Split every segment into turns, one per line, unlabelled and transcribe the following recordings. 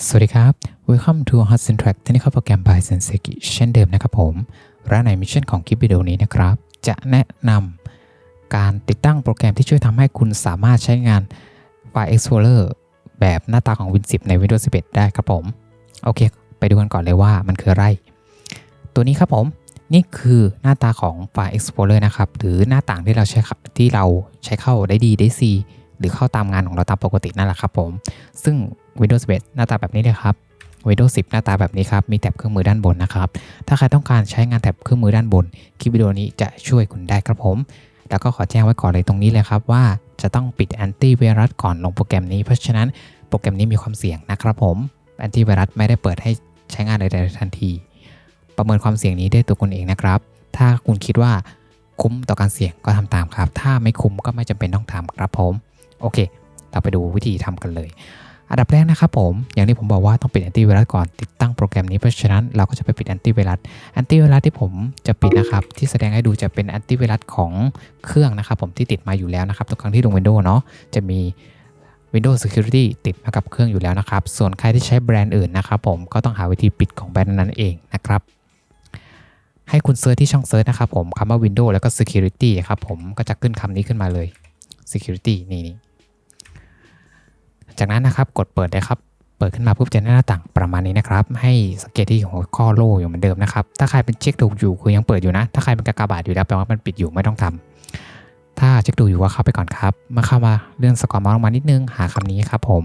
สวัสดีครับ Welcome to Hot s y n Track Technical Program by Senseki เช่นเดิมนะครับผม และในมิชชั่นของคลิปวิดีโอนี้นะครับ จะแนะนำการติดตั้งโปรแกรมที่ช่วยทำให้คุณสามารถใช้งานไฟล์ Explorer แบบหน้าตาของ Win 10 ใน Windows 11 ได้ครับผม โอเค ไปดูกันก่อนเลยว่ามันคืออะไร ตัวนี้ครับผม นี่คือหน้าตาของไฟล์ Explorer นะครับ หรือหน้าต่างที่เราใช้ที่เราใช้เข้าได้ดีได้ C หรือเข้าตามงานของเราตามปกตินั่นแหละครับผม ซึ่ง Windows 11หน้าตาแบบนี้เลยครับ Windows 10 หน้าตาแบบนี้ครับ มีแท็บเครื่องมือด้านบนนะครับ ถ้าใครต้องการใช้งานแท็บเครื่องมือด้านบน คลิปวิดีโอนี้จะช่วยคุณได้ครับผม แล้วก็ขอแจ้งไว้ก่อนเลยตรงนี้เลยครับว่าจะต้องปิดแอนตี้ไวรัสก่อนลงโปรแกรมนี้ เพราะฉะนั้นโปรแกรมนี้มีความเสี่ยงนะครับผม แอนตี้ไวรัสไม่ได้เปิดให้ใช้งานใดๆทันที ประเมินความเสี่ยงนี้ด้วยตัวคุณเองนะครับ ถ้าคุณคิดว่าคุ้มต่อการเสี่ยงก็ทำตามครับ ถ้าไม่คุ้มก็ไม่จำเป็นต้องทำครับผม โอเค เราไปดูวิธีทำกันเลย อันดับแรกนะครับผม อย่างที่ผมบอกว่าต้องปิดแอนตี้ไวรัสก่อนติดตั้งโปรแกรมนี้เพราะฉะนั้นเราก็จะไปปิดแอนตี้ไวรัสแอนตี้ไวรัสที่ผมจะปิดนะครับที่แสดงให้ดูจะเป็นแอนตี้ไวรัสของเครื่องนะครับผมที่ติดมาอยู่แล้วนะครับทุกครั้งที่ลง Windows เนาะจะมี Windows Security ติดมากับเครื่องอยู่แล้วนะครับ ส่วนใครที่ใช้แบรนด์อื่นนะครับผมก็ต้องหาวิธีปิดของแบรนด์นั้นเองนะครับ ให้คุณเซิร์ชที่ช่องเซิร์ชนะครับผมคำว่า Windows แล้วก็ Security ครับผมก็จะขึ้นคำนี้ขึ้นมาเลย Security นี่นี่ จากนั้นนะครับกดเปิดเลยครับ เปิดขึ้นมาปุ๊บจะหน้าต่างประมาณนี้นะครับ ให้สังเกตที่หัวข้อโล่อยู่เหมือนเดิมนะครับ ถ้าใครเป็นเช็คดูอยู่คือยังเปิดอยู่นะ ถ้าใครเป็นกากบาทอยู่แล้วแปลว่ามันปิดอยู่ไม่ต้องทำถ้าเช็คดูอยู่ว่าเข้าไปก่อนครับมื่อเข้ามาเลื่อนสกอร์มาส์ลงมานิดนึงหาคำนี้ครับผม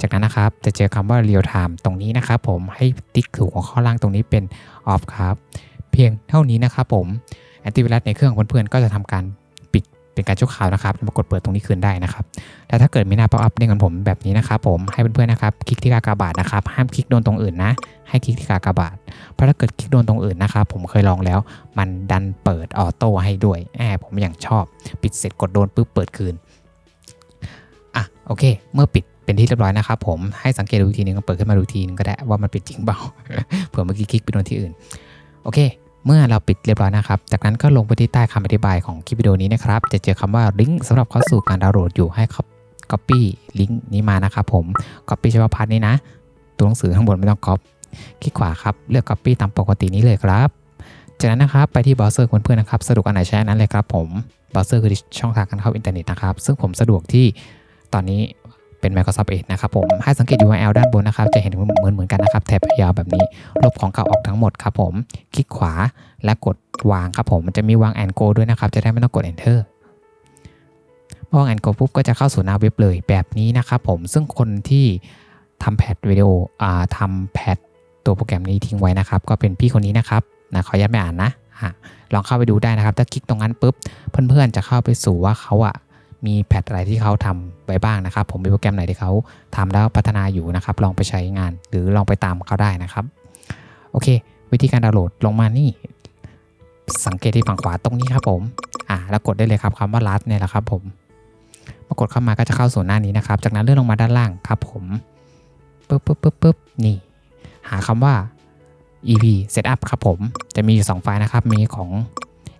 จากนั้นนะครับจะเจอคำว่า real time ตรงนี้นะครับ ผมให้ติ๊กถูกหัวข้อล่างตรงนี้เป็น off ครับ เพียงเท่านี้นะครับผมแอนตี้ไวรัสในเครื่องของเพื่อนๆก็จะทำการ เป็นการชั่วคราวนะครับมากดเปิดตรงนี้คืนได้นะครับแต่ถ้าเกิดมีหน้า pop up เด้งกับผมแบบนี้นะครับผมให้เพื่อนๆนะครับคลิกที่กากบาทนะครับห้ามคลิกโดนตรงอื่นนะให้คลิกที่กากบาทเพราะถ้าเกิดคลิกโดนตรงอื่นนะครับผมเคยลองแล้ว มันดันเปิดออโต้ให้ด้วยแอบผมอย่างชอบ ปิดเสร็จกดโดนปุ๊บเปิดคืนอะโอเค เมื่อปิดเป็นที่เรียบร้อยนะครับผมให้สังเกตดูทีนึงก็เปิดขึ้นมาดูทีนึงก็ได้ว่ามันปิดจริงเปล่าเผื่อเมื่อกี้คลิกไปโดนที่อื่นโอเค เมื่อเราปิดเรียบร้อยนะครับ จากนั้นก็ลงไปที่ใต้คำอธิบายของคลิปวิดีโอนี้นะครับ จะเจอคำว่าลิงก์สำหรับเข้าสู่การดาวน์โหลดอยู่ให้ Copy ลิงก์นี้มานะครับผม Copy เฉพาะพาร์ทนี้นะ ตัวหนังสือข้างบนไม่ต้อง Copy คลิกขวาครับเลือก Copy ตามปกตินี้เลยครับ จากนั้นนะครับไปที่เบราว์เซอร์เพื่อนๆนะครับสะดวกอันไหนใช้อันนั้นเลยครับผมเบราว์เซอร์คือช่องทางการเข้าอินเทอร์เน็ตนะครับซึ่งผมสะดวกที่ตอนนี้ เป็น Microsoft Edge นะครับผม ให้สังเกต URL ด้านบนนะครับ จะเห็นเหมือนเหมือนกันนะครับ แถบยาวแบบนี้ ลบของเก่าออกทั้งหมดครับผม คลิกขวาและกดวางครับผม มันจะมีวางแอนโกด้วยนะครับ จะได้ไม่ต้องกด enter พอวางแอนโกปุ๊บก็จะเข้าสู่หน้าเว็บเลยแบบนี้นะครับผม ซึ่งคนที่ทำแพดวิดีโออ่าทำแพดตัวโปรแกรมนี้ทิ้งไว้นะครับ ก็เป็นพี่คนนี้นะครับนะขออนุญาตไม่อ่านนะลองเข้าไปดูได้นะครับ ถ้าคลิกตรงนั้นปุ๊บ เพื่อนๆจะเข้าไปสู่ว่าเขาอะ มีแพทอะไรที่เขาทำไว้บ้างนะครับ ผมมีโปรแกรมไหนที่เขาทำแล้วพัฒนาอยู่นะครับ ลองไปใช้งานหรือลองไปตามเขาได้นะครับ โอเค วิธีการดาวน์โหลดลงมานี่ สังเกตที่ฝั่งขวาตรงนี้ครับผมอ่าแล้วกดได้เลยครับคำว่า last เนี่ยแหละครับผมพอกดเข้ามาก็จะเข้าสู่หน้านี้นะครับ จากนั้นเลื่อนลงมาด้านล่างครับผมปึ๊บปึ๊บปึ๊บปึ๊บนี่ หาคำว่า EP setup ครับผม จะมีอยู่สองไฟล์นะครับ มีของ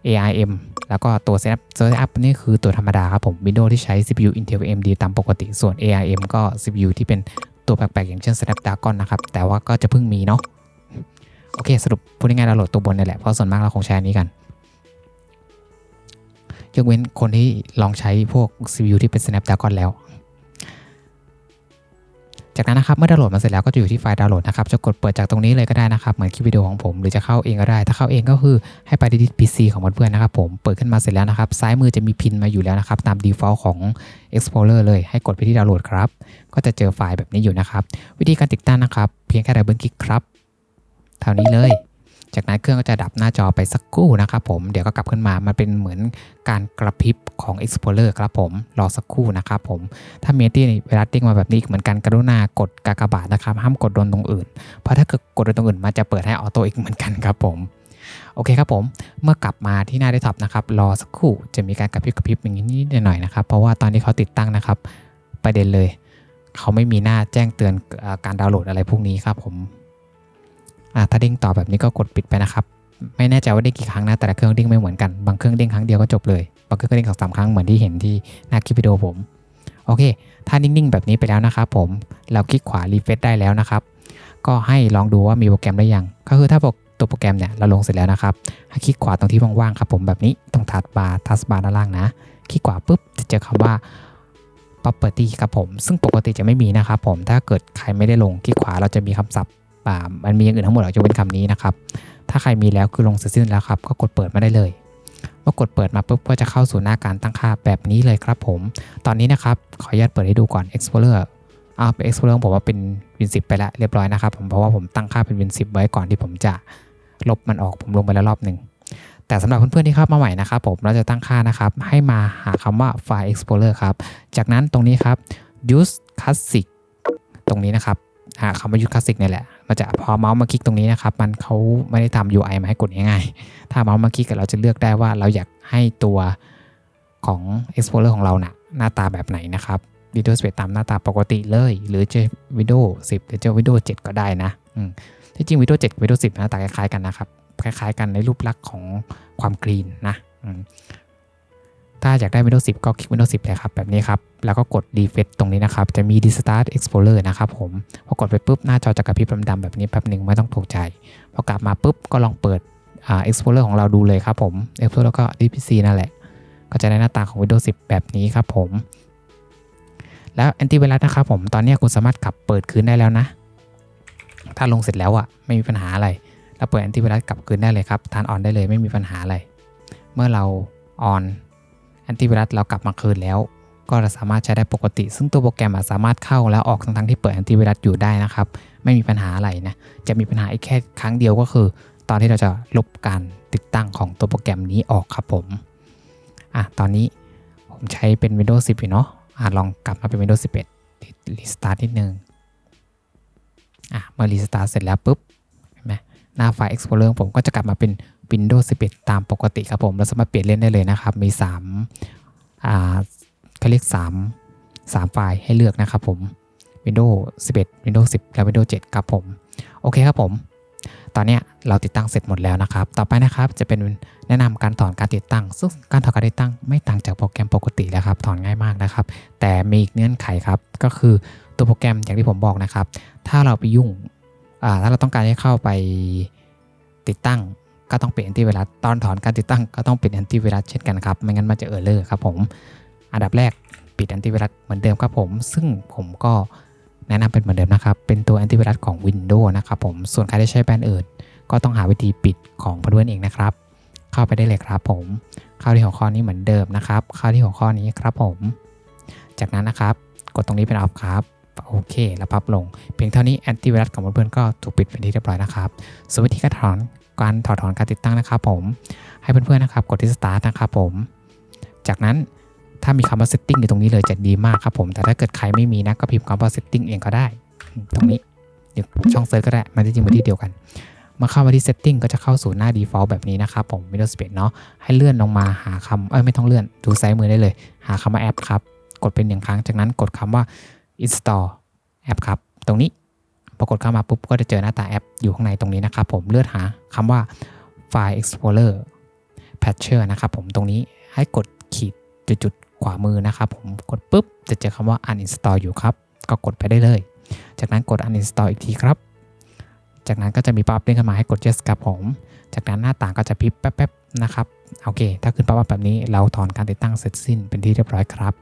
ARM แล้วก็ตัว setup setup นี่คือตัวธรรมดาครับผม Windows ที่ใช้ CPU Intel AMD ตามปกติส่วน ARM ก็ CPU ที่เป็นตัวแปลกๆ อย่างเช่น Snapdragon นะครับ แต่ว่าก็จะเพิ่งมีเนาะโอเค สรุปพูดง่ายๆเราโหลดตัวบนนี่แหละ เพราะส่วนมากเราคงใช้อันนี้กัน ยกเว้นคนที่ลองใช้พวก CPU ที่เป็น Snapdragon แล้ว จากนั้นนะครับเมื่อดาวน์โหลดมาเสร็จแล้วก็จะอยู่ที่ไฟล์ดาวน์โหลดนะครับจะกดเปิดจากตรงนี้เลยก็ได้นะครับเหมือนคลิปวิดีโอของผมหรือจะเข้าเองก็ได้ ถ้าเข้าเองก็คือให้ไปที่ PC ของเพื่อนๆนะครับผมเปิดขึ้นมาเสร็จแล้วนะครับซ้ายมือจะมีพินมาอยู่แล้วนะครับตาม default ของ Explorer เลยให้กดไปที่ดาวน์โหลดครับก็จะเจอไฟล์แบบนี้อยู่นะครับวิธีการติดตั้งนะครับ เพียงแค่ดับเบิลคลิกครับเท่านี้เลย จากนั้นเครื่องก็จะดับหน้าจอไปสักครู่นะครับผม เดี๋ยวก็กลับขึ้นมา มันเป็นเหมือนการกระพริบของ Explorer ครับผม รอสักครู่นะครับผม ถ้าเมตี้เวลาติ้งมาแบบนี้เหมือนกันกรุณากดกากบาทนะครับ ห้ามกดโดนตรงอื่น เพราะถ้าเกิดกดโดนตรงอื่นมันจะเปิดให้ออโต้อีกเหมือนกันครับผมโอเคครับผม เมื่อกลับมาที่หน้าเดสก์ท็อปนะครับ รอสักครู่จะมีการกระพริบกระพริบอย่างนี้นิดหน่อยนะครับ เพราะว่าตอนที่เขาติดตั้งนะครับ ประเด็นเลย เขาไม่มีหน้าแจ้งเตือนอการดาวน์โหลดอะไรพวกนี้ครับผม ถ้าเด้งต่อแบบนี้ก็กดปิดไปนะครับไม่แน่ใจว่าเด้งกี่ครั้งนะแต่ละเครื่องเด้งไม่เหมือนกันบางเครื่องเด้งครั้งเดียวก็จบเลยบางเครื่องก็เด้งสองสามครั้งเหมือนที่เห็นที่หน้าคลิปวิดีโอผมโอเค ถ้านิ่งๆแบบนี้ไปแล้วนะครับผมเราคลิกขวารีเฟซได้แล้วนะครับก็ให้ลองดูว่ามีโปรแกรมได้ยัง ก็คือถ้าตัวโปรแกรมเนี่ยเราลงเสร็จแล้วนะครับให้คลิกขวาตรงที่ว่างๆครับผมแบบนี้ตรงทัดบาร์ทัสบาร์ด้านล่างนะ คลิกขวาปุ๊บจะเจอคำว่า property ครับผม ซึ่งปกติจะไม่มีนะครับผมถ้าเกิดใครไม่ได้ลงคลิกขวาเราจะมีคำศัพท์ อ่ามันมีอย่างอื่นทั้งหมดเราจะเป็นคำนี้นะครับ ถ้าใครมีแล้วคือลงเสร็จสิ้นแล้วครับ ก็กดเปิดมาได้เลย เมื่อกดเปิดมาปุ๊บก็จะเข้าสู่หน้าการตั้งค่าแบบนี้เลยครับผม ตอนนี้นะครับ ขออนุญาตเปิดให้ดูก่อน Explorer อ่าเป็น Explorer ผมว่าเป็น Win 10 ไปแล้วเรียบร้อยนะครับผมเพราะว่าผมตั้งค่าเป็น Win 10 ไว้ก่อนที่ผมจะลบมันออกผมลงไปแล้วรอบหนึ่งแต่สำหรับเพื่อนๆที่เข้ามาใหม่นะครับผมเราจะตั้งค่านะครับ ให้มาหาคำว่า File Explorer ครับ จากนั้นตรงนี้ครับ use classic ตรงนี้นะครับ หาคำว่า use classic เนี่ยแหละ มันจะพอเมาส์มาคลิกตรงนี้นะครับ มันเขาไม่ได้ทำ UI มาให้กดง่ายๆถ้าเมาส์มาคลิกเราจะเลือกได้ว่าเราอยากให้ตัวของ Explorer ของเรานะ่ะหน้าตาแบบไหนนะครับ Windows 11ตามหน้าตาปกติเลย หรือจะ Windows 10 หรือจะ Windows 7 ก็ได้นะที่จริง Windows 7 Windows 10 หน้าตาคล้ายๆกันนะครับ คล้ายๆกันในรูปลักษณ์ของความกรีนนะ ถ้าอยากได้ Windows 10 ก็คลิก Windows 10 เลยครับ แบบนี้ครับ แล้วก็กด Refresh ตรงนี้นะครับ จะมี Restart Explorer นะครับผม พอกดไปปุ๊บ หน้าจอจะกระพริบดำๆแบบนี้แป๊บหนึ่งไม่ต้องตกใจ พอกลับมาปุ๊บ ก็ลองเปิดอ่า Explorer ของเราดูเลยครับผม Explorer ก็ DPC นั่นแหละ ก็จะได้หน้าตาของ Windows 10 แบบนี้ครับผม แล้ว Antivirus นะครับผม ตอนนี้คุณสามารถกลับเปิดคืนได้แล้วนะ ถ้าลงเสร็จแล้วอะไม่มีปัญหาอะไร เราเปิด Antivirus กลับคืนได้เลยครับทานออนได้เลยไม่มีปัญหาอะไร เมื่อเราออน นติไวรัสเรากลับมาคืนแล้ว ก็สามารถใช้ได้ปกติ ซึ่งตัวโปรแกรมสามารถเข้าแล้วออกทั้งๆที่เปิดแอนติไวรัสอยู่ได้นะครับ ไม่มีปัญหาอะไรนะ จะมีปัญหาอีกแค่ครั้งเดียวก็คือ ตอนที่เราจะลบการติดตั้งของตัวโปรแกรมนี้ออกครับผมอะตอนนี้ผมใช้เป็น Windows 10 อยู่เนาะอะลองกลับมาเป็น Windows 11รีสตาร์ทนิดนึงอะเมื่อรีสตาร์ทเสร็จแล้วปุ๊บเห็นไหมหน้าไฟล์ Explorer ผมก็จะกลับมาเป็น Windows 11 ตามปกติครับผมเราสามารถเปลี่ยนเล่นได้เลยนะครับ มี3อ่าเขาเรียก3 3ไฟล์ให้เลือกนะครับผม Windows 11 Windows 10 และ Windows 7 ครับผม โอเคครับผม ตอนนี้เราติดตั้งเสร็จหมดแล้วนะครับ ต่อไปนะครับจะเป็นแนะนำการถอนการติดตั้ง ซึ่งการถอนการติดตั้งไม่ต่างจากโปรแกรมปกติแล้วครับ ถอนง่ายมากนะครับ แต่มีอีกเงื่อนไขครับ ก็คือตัวโปรแกรมอย่างที่ผมบอกนะครับ ถ้าเราไปยุ่ง ถ้าเราต้องการให้เข้าไปติดตั้ง ก็ต้องเปลี่ยนแอนติไวรัสตอนถอนการติดตั้งก็ต้องเปลี่ยนแอนติไวรัสเช่นกันครับ ไม่งั้นมันจะเออร์เลอร์ครับผม อันดับแรกปิดแอนติไวรัสเหมือนเดิมครับผม ซึ่งผมก็แนะนำเป็นเหมือนเดิมนะครับ เป็นตัวแอนติไวรัสของ Windows นะครับผม ส่วนใครที่ใช้แบรนด์อื่น ก็ต้องหาวิธีปิดของเพื่อนเองนะครับ เข้าไปได้เลยครับผม เข้าที่หัวข้อนี้เหมือนเดิมนะครับ เข้าที่หัวข้อนี้ครับผม จากนั้นนะครับ กดตรงนี้เป็นออฟครับโอเค แล้วพับลง เพียงเท่านี้แอนติไวรัสของเพื่อนๆก็ถูกปิดเป็นที่เรียบร้อยนะครับส่วนวิธีการถอน การถอดถอนการติดตั้งนะครับผมให้เพื่อนๆนะครับกดที่ start นะครับผมจากนั้นถ้ามีคำว่า setting อยู่ตรงนี้เลยจะดีมากครับผมแต่ถ้าเกิดใครไม่มีนะก็พิมพ์คำว่า setting เองก็ได้ ตรงนี้เดี๋ยวช่องเซิร์ชก็ได้มันจริงๆมันที่เดียวกันมาเข้ามาที่ setting ก็จะเข้าสู่หน้า default แบบนี้นะครับผม Windows 11เนาะให้เลื่อนลงมาหาคำเอ้ยไม่ต้องเลื่อนดูซ้ายมือได้เลย หาคำว่าแอปครับ กดเป็นหนึ่งครั้งจากนั้นกดคำว่า install แอปครับ ตรงนี้ พอกดเข้ามาปุ๊บก็จะเจอหน้าตาแอปอยู่ข้างในตรงนี้นะครับผมเลือกหาคำว่า File Explorer Patcher นะครับผมตรงนี้ให้กดขีดจุดๆขวามือนะครับผมกดปุ๊บจะเจอคำว่า uninstall อยู่ครับ ก็กดไปได้เลย จากนั้นกด uninstall อีกทีครับ จากนั้นก็จะมีป๊อปเด้งขึ้นมาให้กด yes ครับผม จากนั้นหน้าต่างก็จะพิบแป๊บๆนะครับโอเค ถ้าขึ้นป๊อปแบบนี้เราถอนการติดตั้งเสร็จสิ้นเป็นที่เรียบร้อยครับ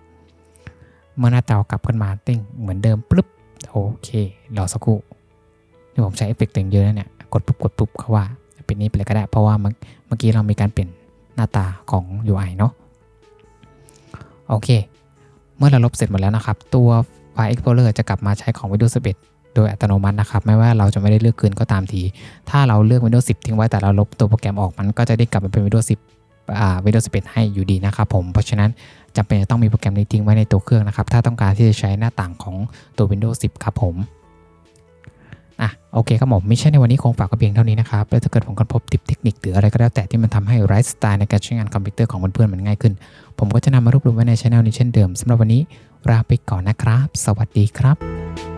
เมื่อหน้าจอกลับขึ้นมาติ้งเหมือนเดิมปุ๊บ โอเครอสักครู่นี่ผมใช้เอฟเฟกต์แต่งเยอะนะเนี่ยกดปุ๊บกดปุ๊บเขาว่าเป็นนี้ไปเลยก็ได้ เพราะว่าเมื่อกี้เรามีการเปลี่ยนหน้าตาของ UI เนาะโอเค เมื่อเราลบเสร็จหมดแล้วนะครับ ตัว File Explorer จะกลับมาใช้ของ Windows 11 โดยอัตโนมัตินะครับ ไม่ว่าเราจะไม่ได้เลือกคืนก็ตามที ถ้าเราเลือก Windows 10 ทิ้งไว้แต่เราลบตัวโปรแกรมออกมันก็จะได้กลับมาเป็น Windows 10 Windows 11 ให้อยู่ดีนะครับผม เพราะฉะนั้นจำเป็นจะต้องมีโปรแกรมนี้ทิ้งไว้ในตัวเครื่องนะครับ ถ้าต้องการที่จะใช้หน้าต่างของตัว Windows 10 ครับผมอะโอเคครับผมมิชชั่นในวันนี้คงฝากก็เพียงเท่านี้นะครับ แล้วถ้าเกิดผมค้นพบติปเทคนิคหรืออะไรก็แล้วแต่ที่มันทำให้ไลฟ์สไตล์ในการใช้งานคอมพิวเตอร์ของเพื่อนๆมันง่ายขึ้น ผมก็จะนำมารวบรวมไว้ในช่องนี้เช่นเดิมสำหรับวันนี้ลาไปก่อนนะครับ สวัสดีครับ